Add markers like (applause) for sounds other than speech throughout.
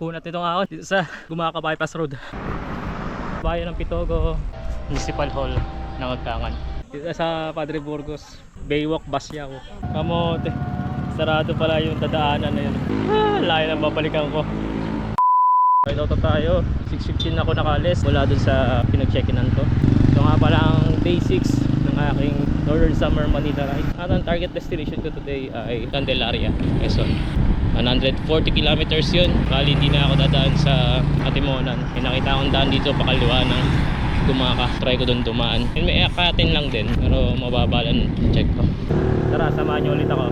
Punat nitong ahon dito sa Gumaka Bypass Road. Bayan ng Pitogo, Municipal Hall ng Agtangan. Dito sa Padre Burgos, Baywalk Basyao. Kamote. Sarado pala yung dadaanan na yun. Ah, layo ng babalikan ko. Right out na tayo. 6.15 ako nakalis mula dun sa pinag-check-inan ko. Ito nga pala ang day 6 ng aking Northern Summer Manila ride. At ang target destination ko today ay Candelaria, Quezon. 140 kilometers yun. Bali hindi na ako dadaan sa Atimonan. May nakita akong daan dito pakaliwa ng Gumaka. Try ko doon dumaan. And may akatin lang din. Pero mababa lang check ko. Tara, samahan niyo ulit ako.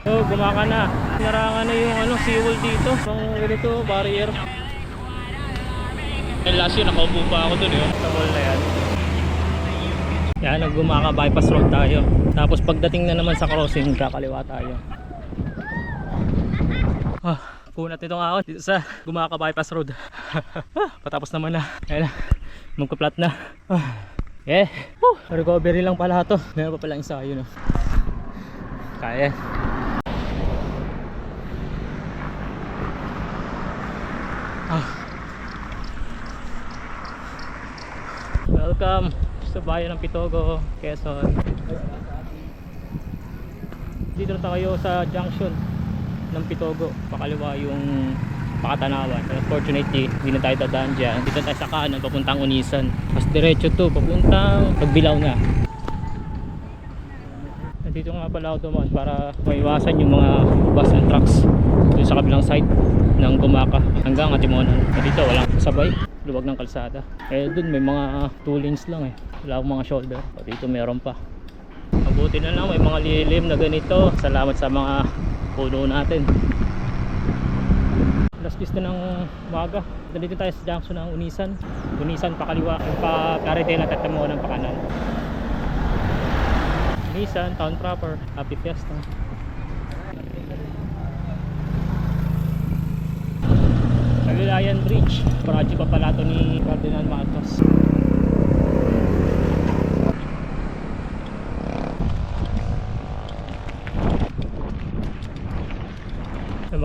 So, gumaka na. Narangan na yung ano, seawall dito. Pang ganito, barrier. And last year, nakaupo pa ako dun eh. Sa mall na yan. Yan, naggumaka bypass road tayo. Tapos pagdating na naman sa crossing, kakaliwa tayo. Ah, punat nitong ako dito sa gumaka bypass road. (laughs) ah, patapos naman na. Ayan na, magpa-flat na. Ah, eh, Woo, recovery lang pala to. Meron pa pala ensayo no. Kaya. Ah. Welcome sa bayan ng Pitogo, Quezon. Dito na tayo sa junction ng Pitogo. Pakaliwa yung Pakatanawan. But unfortunately, hindi na tayo dadaan dyan. Dito tayo sa kanan, papuntang Unisan. Mas diretso to, papuntang Pagbilaw na. Nandito nga pala ako dumaan para maiwasan yung mga bus and trucks dun sa kabilang side ng Gumaka hanggang Atimonan. Dito walang sabay, luwag ng kalsada. Eh dun may mga two lanes lang eh. Wala akong mga shoulder. O dito meron pa. Mabuti na lang may mga lilim na ganito. Salamat sa mga puno natin. Alas 10 na ng umaga. Dito tayo sa junction ng Unisan. Unisan pakaliwa, yung pa Caridel at Atimonan pa kanan. Nissan, Town Proper, Happy Fiesta. Cagalayan Bridge, project pa pala to ni Ferdinand Marcos.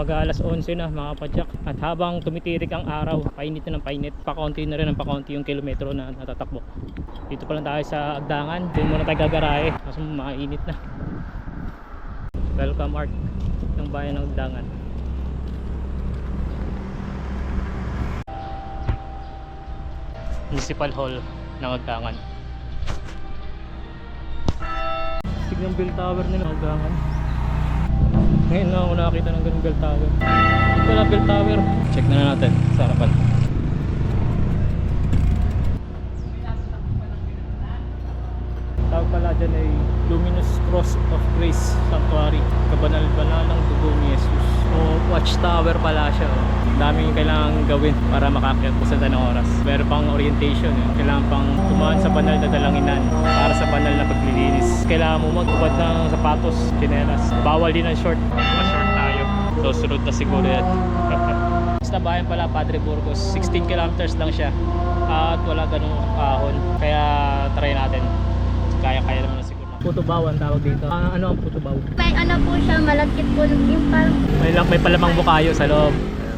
Mag alas 11 na mga padyak at habang tumitirik ang araw painit na ng painit. Pakonti na rin ang pakonti yung kilometro na natatakbo. Dito pa lang tayo sa Agdangan. Doon muna tayo gagarahe. Kasi mainit na. Welcome art ng bayan ng Agdangan. Municipal Hall ng Agdangan. Tignan bell tower nila Agdangan ngayon lang ako nakakita ng ganung bell tower. Ito pala bell tower. Check na natin sa harapan. Tawag pala dyan ay Luminous Cross of Grace Sanctuary kabanal-banal ng dugo ni Jesus. O watchtower pala siya oh. Daming kailangan gawin para makakyat sa ng oras. Meron pang orientation eh. kailangan pang tumaan sa banal na dalanginan para sa banal na paglilinis kailangan mo magtubad ng sapatos, chinelas bawal din ang short ma-short tayo so sunod na siguro yan (laughs) Basta bayan pala Padre Burgos 16 kilometers lang siya at wala ganung ahon kaya try natin kaya-kaya naman na siguro. Putubaw ang tawag dito. Ah, ano ang putubaw? May ano po siya, malagkit po yung parang May, lang, may palamang bukayo sa loob.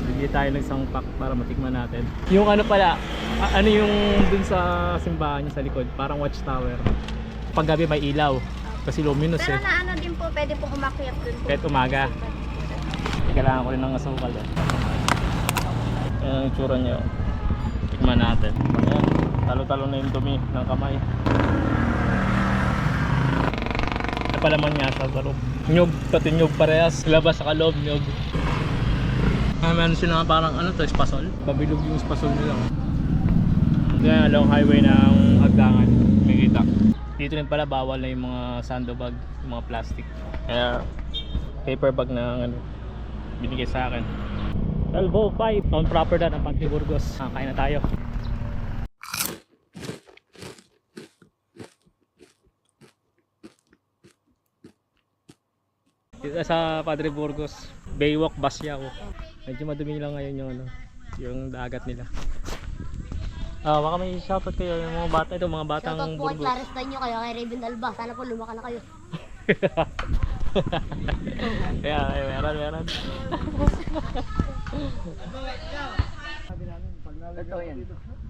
Bigyan tayo ng isang pack para matikman natin. Yung ano pala, ano yung dun sa simbahan niya sa likod, parang watchtower. Pag gabi may ilaw, kasi luminous Pero eh. na ano din po, pwede po umakyat dun po. Kahit umaga. Kailangan ko rin ng asukal eh. Ayan ang itsura niya. oh. Tikman natin. Ayan, talo-talo na yung dumi ng kamay. Napalaman niya sa loob. Nyug, pati nyug parehas. Labas sa loob, nyug. Ah, meron sila nga parang ano to, espasol. Pabilog yung espasol nila. oh. Kaya long highway ng Agdangan. May kita. Dito rin pala bawal na yung mga sandbag, yung mga plastic. Kaya paper bag na ano, binigay sa akin. 12.05, town proper na ng Pagdi Burgos. Ah, kain na tayo. Dito sa Padre Burgos, Baywalk Basyao. Medyo madumi lang ngayon yung ano, yung dagat nila. Ah, baka may shoutout kayo yung mga bata ito, mga batang Shoutout po kay Burgos. Clarice Danyo kayo, kay Raven Alba. Sana po lumaka na kayo. (laughs) Kaya, ay, meron, meron. Totoo yan.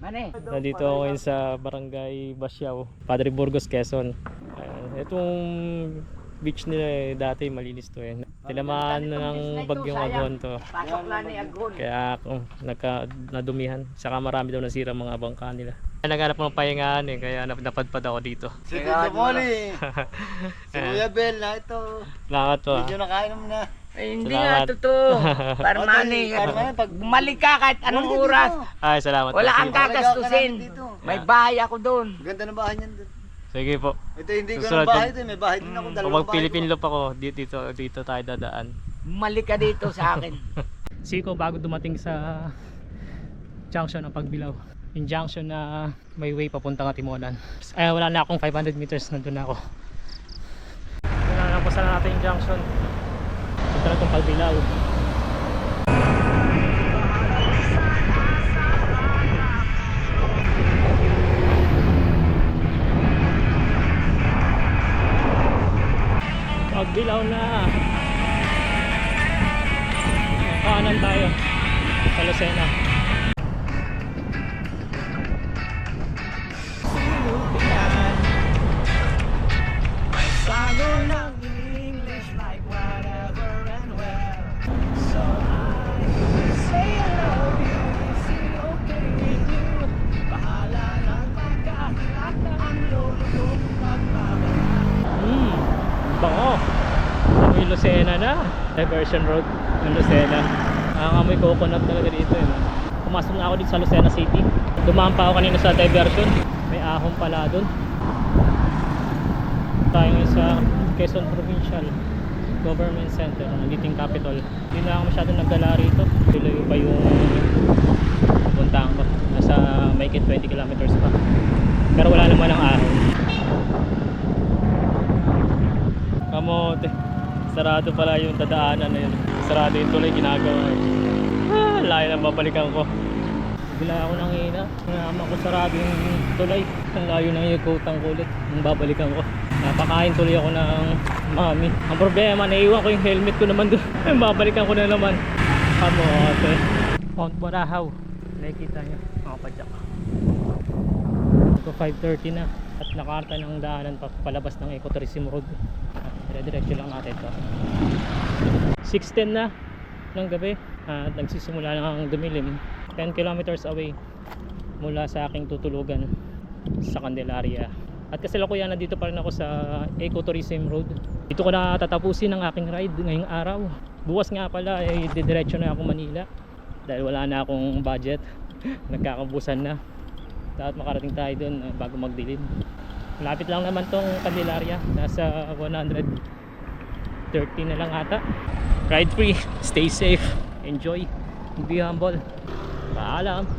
Mane. Nandito ako ngayon sa Barangay Basyao, Padre Burgos, Quezon. Ayan, itong beach nila eh, dati malinis to eh. Tinamaan na ng bagyong agon to. Pasok lang ni Agon. Kaya ako nagka, nadumihan. Saka marami daw nasira mga bangka nila. Naghanap ng pahingaan eh, kaya nap- napadpad ako dito. Si Kuya Molly. (laughs) si Kuya Bel na ito. Po ah. Medyo nakain mo na. Ay, hindi Salamat. nga totoo. (laughs) Parmane. Parmane, pag- Bumalik ka kahit anong oras. Ay, salamat Wala kang kakastusin. May bahay ako doon. Ganda ng bahay niyan. dun. Sige po. Ito hindi ko Susunod ng bahay din. ito. May bahay din ako. Kung Dalawang bahay Philippine ko. loop ako, dito, dito, dito tayo dadaan. Bumalik ka dito sa akin. (laughs) Siko bago dumating sa junction ng Pagbilao. Yung junction na may way papuntang Atimonan. Ay, wala na akong 500 meters, nandun na ako. Wala na po sana natin yung junction. Ito na itong Pagbilao. Pagbilao na. Lucena na. Diversion Road ng Lucena. Ang amoy coconut talaga dito. Eh, no? Pumasok na ako dito sa Lucena City. Dumaan pa ako kanina sa diversion. May ahong pala doon. Tayo ngayon sa Quezon Provincial Government Center. Nandito yung capital. Hindi na ako masyadong nagdala rito. Tuloy pa yung puntahan ko. Nasa may 20 kilometers pa. Pero wala naman ang ahon. Kamote. Sarado pala yung dadaanan na yun. Sarado yung tuloy ginagawa. Ah, layo na babalikan ko. Bigla ako nang hina. Naman ko sarado yung tulay. Ang layo ng ikutang kulit. Ang babalikan ko. Napakain tuloy ako ng mami. Ang problema, naiwan ko yung helmet ko naman doon. (laughs) babalikan ko na naman. Kamote. Mount Barahaw. Nakikita nyo. Mga padyak. Ito 5.30 na at nakarta ng daanan pa palabas ng Ecotourism Road at dire-diretso lang natin ito 6.10 na ng gabi. At nagsisimula na ang dumilim. 10 kilometers away mula sa aking tutulugan sa Candelaria. At kasalukuyan na dito pa rin ako sa Ecotourism Road. Dito ko na tatapusin ang aking ride ngayong araw. Bukas nga pala ay didiretso na ako Manila. Dahil wala na akong budget. (laughs) Nagkakabusan na. Dapat makarating tayo dun uh, bago magdilim malapit lang naman tong Candelaria. Nasa 130 na lang ata. Ride free. (laughs) Stay safe. Enjoy. Be humble. Paalam